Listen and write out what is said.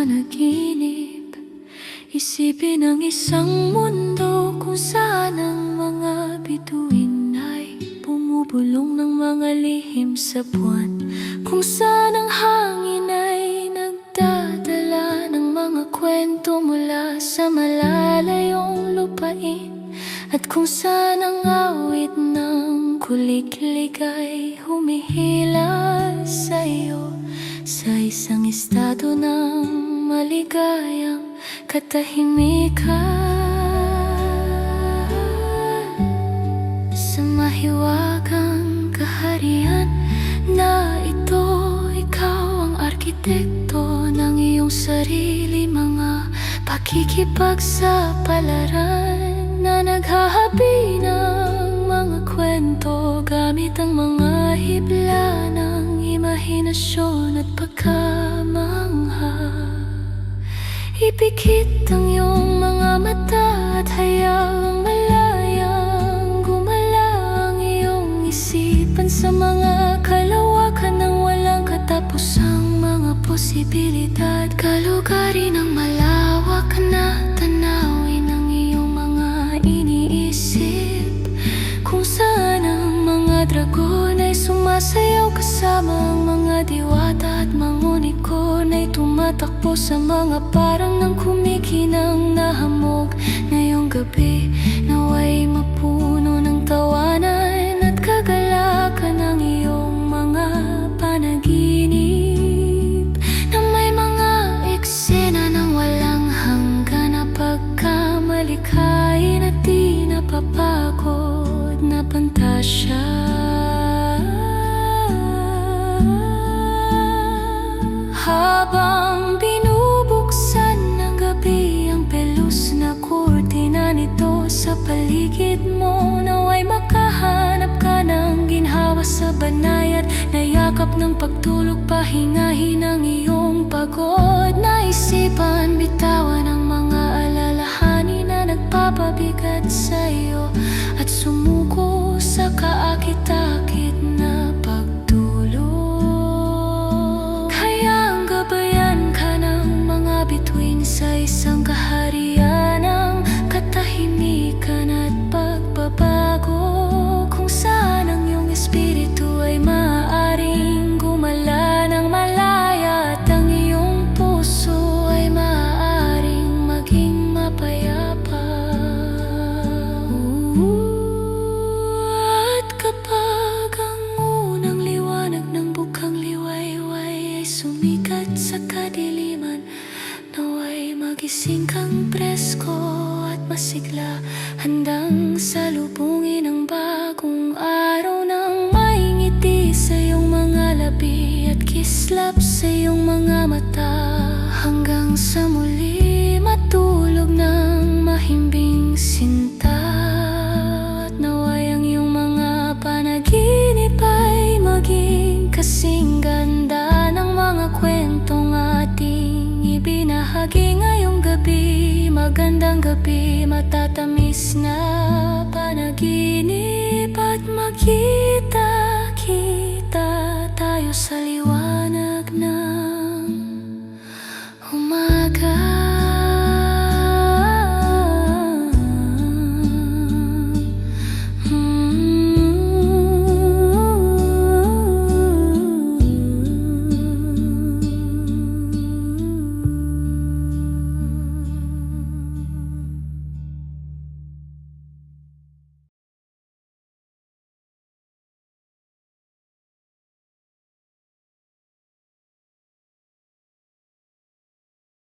panaginip Isipin ang isang mundo kung saan ang mga bituin ay Bumubulong ng mga lihim sa buwan. Kung saan ang hangin ay nagdadala ng mga kwento mula sa malalayong lupain. At kung saan ang awit ng kuliklik ay humihila sa iyo Sa isang estado ng maligayang katahimikan Sa mahiwagang kaharian na ito Ikaw ang arkitekto ng iyong sarili Mga pakikipagsapalaran na naghahabi ng mga kwento Gamit ang mga hibla ng imahinasyon at pagkamangha Ipikit ang iyong mga mata at hayaang malayang Gumala ang iyong isipan sa mga kalawakan ng walang katapusang mga posibilidad. Kalugarin ng malawak sumasayaw kasama ang mga diwata at mga unicorn ay tumatakbo sa mga parang ng kumikinang na hamog Ngayong gabi naway mapuno ng tawanan at kagalakan ng iyong mga panaginip. Na may mga eksena ng walang hanggan na pagkamalikhain at di napapagod na pantasya Habang binubuksan ng gabi ang pelus na kurtina nito sa paligid mo. Naway makahanap ka ng ginhawa sa banayad Na yakap ng pagtulog pahingahin ang iyong pagod. Na sumikat sa kadiliman Naway magising kang presko at masigla. Handang salubungin ang bagong araw ng may ngiti sa iyong mga labi At kislap sa iyong mga mata. Hanggang sa muli matulog ng mahimbing sinta gabi matatamis na panaginip at makita-kita tayo sa